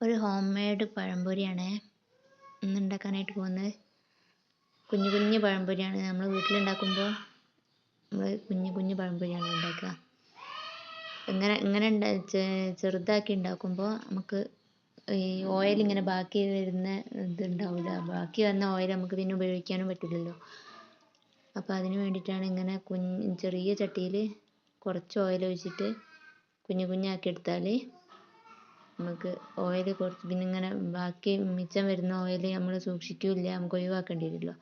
ഒരു home made പഴംപൊരിയാണ് ഇന്ന് ഉണ്ടാക്കാനായിട്ട് പോകുന്നത് കുഞ്ഞു കുഞ്ഞു പഴംപൊരിയാണ് നമ്മൾ വീട്ടിലുണ്ടാക്കുമ്പോൾ നമ്മൾ കുഞ്ഞു കുഞ്ഞു പഴംപൊരിയാണ് ഉണ്ടാക്കുക ഇങ്ങനെ ഇങ്ങനെ ഉണ്ടാ ചെറുതാക്കി ഉണ്ടാക്കുമ്പോൾ നമുക്ക് ഈ ഓയിൽ ഇങ്ങനെ ബാക്കി വരുന്ന ഇത് ഉണ്ടാവില്ല ബാക്കി വന്ന ഓയിൽ നമുക്ക് പിന്നെ ഉപയോഗിക്കാനും പറ്റില്ലല്ലോ. അപ്പോൾ അതിന് വേണ്ടിയിട്ടാണ് ഇങ്ങനെ കുഞ്ഞ് ചെറിയ ചട്ടിയിൽ കുറച്ച് ഓയിൽ ഒഴിച്ചിട്ട് കുഞ്ഞു കുഞ്ഞാക്കി എടുത്താൽ നമുക്ക് ഓയിൽ കുറച്ച് പിന്നെ ഇങ്ങനെ ബാക്കി മിച്ചം വരുന്ന ഓയിൽ നമ്മൾ സൂക്ഷിക്കില്ല നമുക്ക് ഒഴിവാക്കേണ്ടി വരുമല്ലോ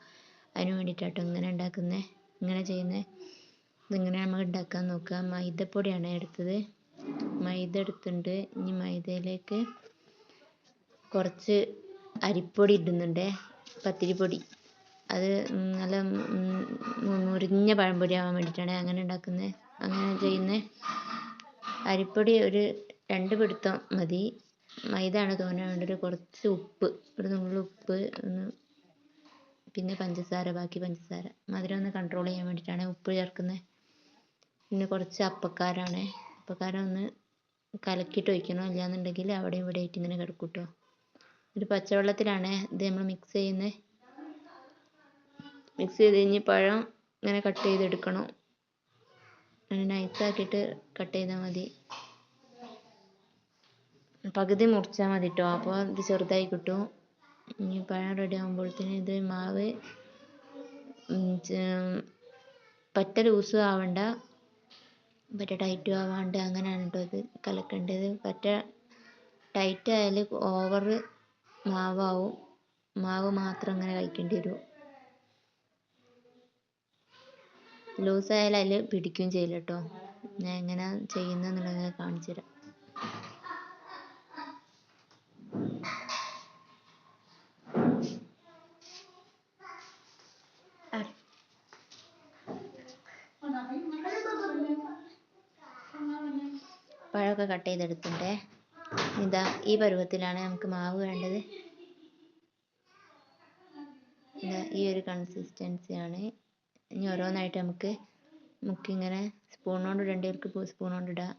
അതിന് വേണ്ടിയിട്ടാട്ടോ ഇങ്ങനെ ഉണ്ടാക്കുന്നത് ഇങ്ങനെ ചെയ്യുന്നത് ഇതിങ്ങനെ നമ്മൾ ഉണ്ടാക്കാൻ നോക്കുക. മൈദപ്പൊടിയാണ് എടുത്തത്. മൈദ എടുത്തിട്ടുണ്ട്. ഇനി മൈദയിലേക്ക് കുറച്ച് അരിപ്പൊടി ഇടുന്നുണ്ട്. പത്തിരിപ്പൊടി. അത് നല്ല മുരിഞ്ഞ പഴംപൊരി ആവാൻ വേണ്ടിയിട്ടാണ് അങ്ങനെ ഉണ്ടാക്കുന്നത് അങ്ങനെ ചെയ്യുന്നത് അരിപ്പൊടി ഒരു രണ്ട് പിടുത്തം മതി. മൈദ ആണ് തോനെ വേണ്ടത് കുറച്ച് ഉപ്പ്. ഒരു നുള്ളു ഉപ്പ് ഒന്ന് പിന്നെ പഞ്ചസാര ബാക്കി പഞ്ചസാര. മധുരം ഒന്ന് കൺട്രോൾ ചെയ്യാൻ വേണ്ടിയിട്ടാണ് ഉപ്പ് ചേർക്കുന്നത്. പിന്നെ കുറച്ച് അപ്പക്കാരാണ്. അപ്പക്കാരം ഒന്ന് കലക്കിയിട്ട് ഒഴിക്കണം. ഇല്ലാന്നുണ്ടെങ്കിൽ അവിടെ ഇവിടെ ആയിട്ട് ഇങ്ങനെ കിടക്കും കേട്ടോ ഒരു പച്ചവെള്ളത്തിലാണ് ഇത് നമ്മൾ മിക്സ് ചെയ്യുന്നത്. മിക്സ് ചെയ്ത് കഴിഞ്ഞ് പഴം ഇങ്ങനെ കട്ട് ചെയ്തെടുക്കണം. അങ്ങനെ നൈസാക്കിയിട്ട് കട്ട് ചെയ്താൽ മതി. പകുതി മുറിച്ചാൽ മതി കേട്ടോ അപ്പോൾ ഇത് ചെറുതായി കിട്ടും. ഇനി പഴം റെഡി ആകുമ്പോഴത്തേന് ഇത് മാവ് പറ്റ ലൂസും ആവണ്ട. പറ്റ ടൈറ്റും ആവാണ്ട് അങ്ങനെയാണ് കേട്ടോ ഇത് കലക്കേണ്ടത്. പറ്റ ടൈറ്റ് ആയാൽ ഓവർ മാവാവും. മാവ് മാത്രം അങ്ങനെ കഴിക്കേണ്ടി വരും. ലൂസായാൽ അതിൽ പിടിക്കുകയും ചെയ്യില്ല കേട്ടോ ഞാൻ എങ്ങനെ ചെയ്യുന്നതെന്നുള്ളത് കാണിച്ചു തരാം. പഴമൊക്കെ കട്ട് ചെയ്തെടുത്തിട്ടുണ്ട്. ഇതാ ഈ പരുവത്തിലാണ് നമുക്ക് മാവ് വേണ്ടത്. ഇതാ ഈ ഒരു കൺസിസ്റ്റൻസിയാണ് ഇനി ഓരോന്നായിട്ട് നമുക്ക് മുക്കിങ്ങനെ സ്പൂൺ കൊണ്ട് ഇടേണ്ടവർക്ക് സ്പൂൺ കൊണ്ട് ഇടാം.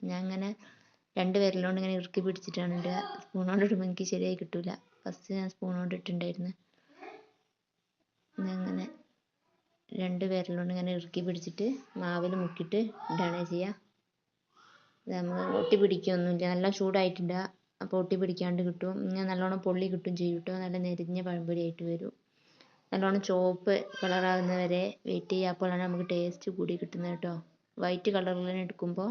ഞാൻ ഇങ്ങനെ രണ്ട് വിരലുകൊണ്ട് ഇങ്ങനെ ഇറുക്കി പിടിച്ചിട്ടാണ് ഇടുക. സ്പൂൺ കൊണ്ട് ഇടുമ്പോൾ എനിക്ക് ശരിയായി കിട്ടൂല. ഫസ്റ്റ് ഞാൻ സ്പൂൺ കൊണ്ട് ഇട്ടിട്ടുണ്ടായിരുന്നു. ഇങ്ങനെ രണ്ട് വിരലുകൊണ്ട് ഇങ്ങനെ ഇറുക്കി പിടിച്ചിട്ട് മാവിൽ മുക്കിയിട്ട് ഇടുകയാണ് ചെയ്യുക. നമ്മൾ ഒട്ടി പിടിക്കുകയൊന്നുമില്ല നല്ല ചൂടായിട്ടില്ല. അപ്പോൾ ഒട്ടി പിടിക്കാണ്ട് കിട്ടും. ഇങ്ങനെ നല്ലോണം പൊള്ളി കിട്ടും ചെയ്യും കേട്ടോ നല്ല നെരിഞ്ഞ പഴംപൊരി ആയിട്ട് വരും. നല്ലോണം ചുവപ്പ് കളറാകുന്ന വരെ വെയിറ്റ് ചെയ്യുക. അപ്പോഴാണ് നമുക്ക് ടേസ്റ്റ് കൂടി കിട്ടുന്നത് കേട്ടോ വൈറ്റ് കളറിൽ എടുക്കുമ്പോൾ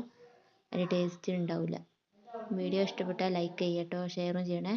അതിന് ടേസ്റ്റ് ഉണ്ടാവില്ല. വീഡിയോ ഇഷ്ടപ്പെട്ടാൽ ലൈക്ക് ചെയ്യുക കേട്ടോ ഷെയറും ചെയ്യണേ.